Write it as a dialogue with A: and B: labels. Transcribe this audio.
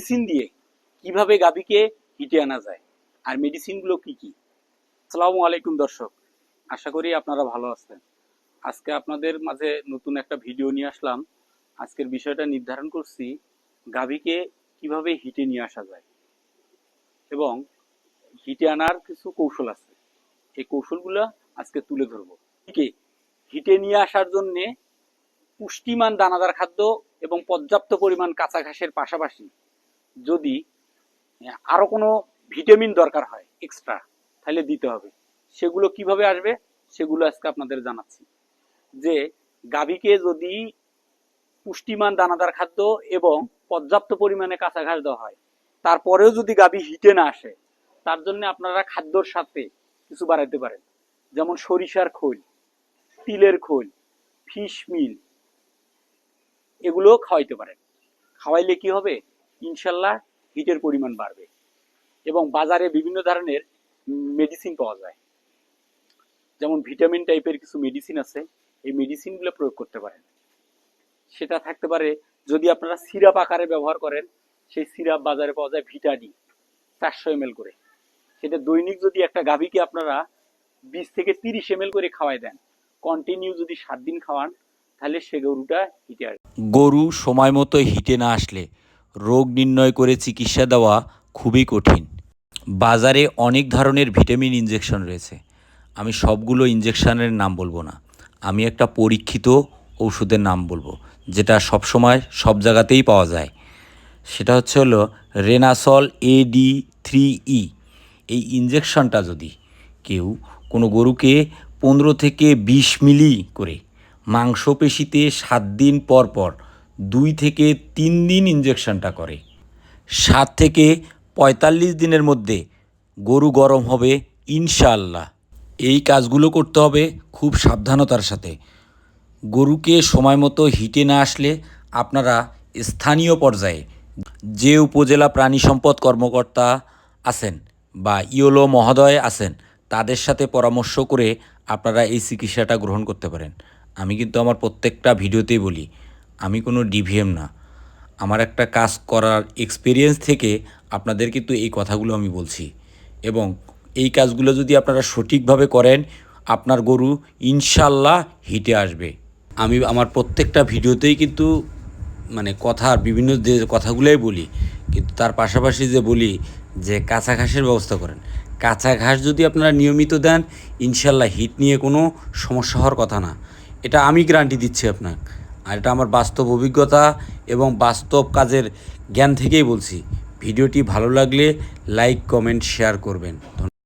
A: Medicine দিয়ে কীভাবে গাভীকে হিটে আনা যায়, আর মেডিসিনগুলো কি কি? আসসালামু আলাইকুম দর্শক, আশা করি আপনারা ভালো আছেন। আজকে আপনাদের মাঝে নতুন একটা ভিডিও নিয়ে আসলাম। আজকের বিষয়টা নির্ধারণ করছি গাভীকে কীভাবে হিটে নিয়ে আসা যায়। এবং হিটে আনার কিছু কৌশল আছে। এই কৌশলগুলো আজকে তুলে ধরবো। ঠিক হিটে নিয়ে আসার জন্যে পুষ্টিমান দানাদার খাদ্য এবং পর্যাপ্ত পরিমাণ কাঁচা ঘাসের পাশাপাশি যদি আহ, আরও কোনো ভিটামিন দরকার হয় এক্সট্রা তাহলে দিতে হবে। সেগুলো কীভাবে আসবে? সেগুলো আজকে আপনাদের জানাচ্ছি। যে গাভীকে যদি পুষ্টিমান দানাদার খাদ্য এবং পর্যাপ্ত পরিমাণে কাঁচা ঘাস দেওয়া হয় তারপরেও যদি গাভী হিটে না আসে তার জন্য আপনারা খাদ্যর সাথে কিছু বাড়াইতে পারেন। যেমন সরিষার খোল তিলের খোল ফিশ মিল এগুলো খাওয়াইতে পারেন। খাওয়াইলে কি হবে? ইনশাল্লাহ হিটের পরিমাণ বাড়বে। এবং বাজারে বিভিন্ন ধরনের মেডিসিন পাওয়া যায়। যেমন ভিটামিন টাইপের কিছু মেডিসিন আছে, এই মেডিসিনগুলো প্রয়োগ করতে পারেন। সেটা থাকতে পারে, যদি আপনারা সিরাপ আকারে ব্যবহার করেন, সেই সিরাপ বাজারে পাওয়া যায় ভিটাডি চারশো এম করে। সেটা দৈনিক যদি একটা গাভীকে আপনারা বিশ থেকে তিরিশ এম করে খাওয়াই দেন কন্টিনিউ যদি সাত দিন খাওয়ান, তাহলে সে গরুটা হিটে আসবে।
B: গরু সময় মতো হিটে না আসলে রোগ নির্ণয় করে চিকিৎসা দেওয়া খুবই কঠিন। বাজারে অনেক ধরনের ভিটামিন ইঞ্জেকশন রয়েছে। আমি সবগুলো ইঞ্জেকশনের নাম বলব না। আমি একটা পরীক্ষিত ওষুধের নাম বলব, যেটা সবসময় সব জায়গাতেই পাওয়া যায়। সেটা হচ্ছে হলো রেনাসল এডি থ্রি ই। এই ইঞ্জেকশনটা যদি কেউ কোনো গরুকে পনেরো থেকে বিশ মিলি করে মাংসপেশিতে সাত দিন পর পর দুই থেকে তিন দিন ইঞ্জেকশনটা করে। সাত থেকে পঁয়তাল্লিশ দিনের মধ্যে গরু গরম হবে ইনশাআল্লাহ। এই কাজগুলো করতে হবে খুব সাবধানতার সাথে। গরুকে সময় মতো হিটে না আসলে আপনারা স্থানীয় পর্যায়ে যে উপজেলা প্রাণী সম্পদ কর্মকর্তা আছেন বা ইওলো মহোদয় আছেন, তাদের সাথে পরামর্শ করে আপনারা এই চিকিৎসাটা গ্রহণ করতে পারেন। আমি কিন্তু আমার প্রত্যেকটা ভিডিওতেই বলি আমি কোনো ডিভিএম না। আমার একটা কাজ করার এক্সপিরিয়েন্স থেকে আপনাদের কিন্তু এই কথাগুলো আমি বলছি। এবং এই কাজগুলো যদি আপনারা সঠিকভাবে করেন, আপনার গরু ইনশাল্লাহ হিটে আসবে। আমি আমার প্রত্যেকটা ভিডিওতেই কিন্তু মানে কথার বিভিন্ন যে কথাগুলোই বলি, কিন্তু তার পাশাপাশি যে বলি যে কাঁচা ঘাসের ব্যবস্থা করেন। কাঁচা ঘাস যদি আপনারা নিয়মিত দেন, ইনশাল্লাহ হিট নিয়ে কোনো সমস্যা হওয়ার কথা না। এটা আমি গ্যারান্টি দিচ্ছি আপনাকে। আর এটা আমার বাস্তব অভিজ্ঞতা এবং বাস্তব কাজের জ্ঞান থেকেই বলছি। ভিডিওটি ভালো লাগলে লাইক, কমেন্ট, শেয়ার করবেন।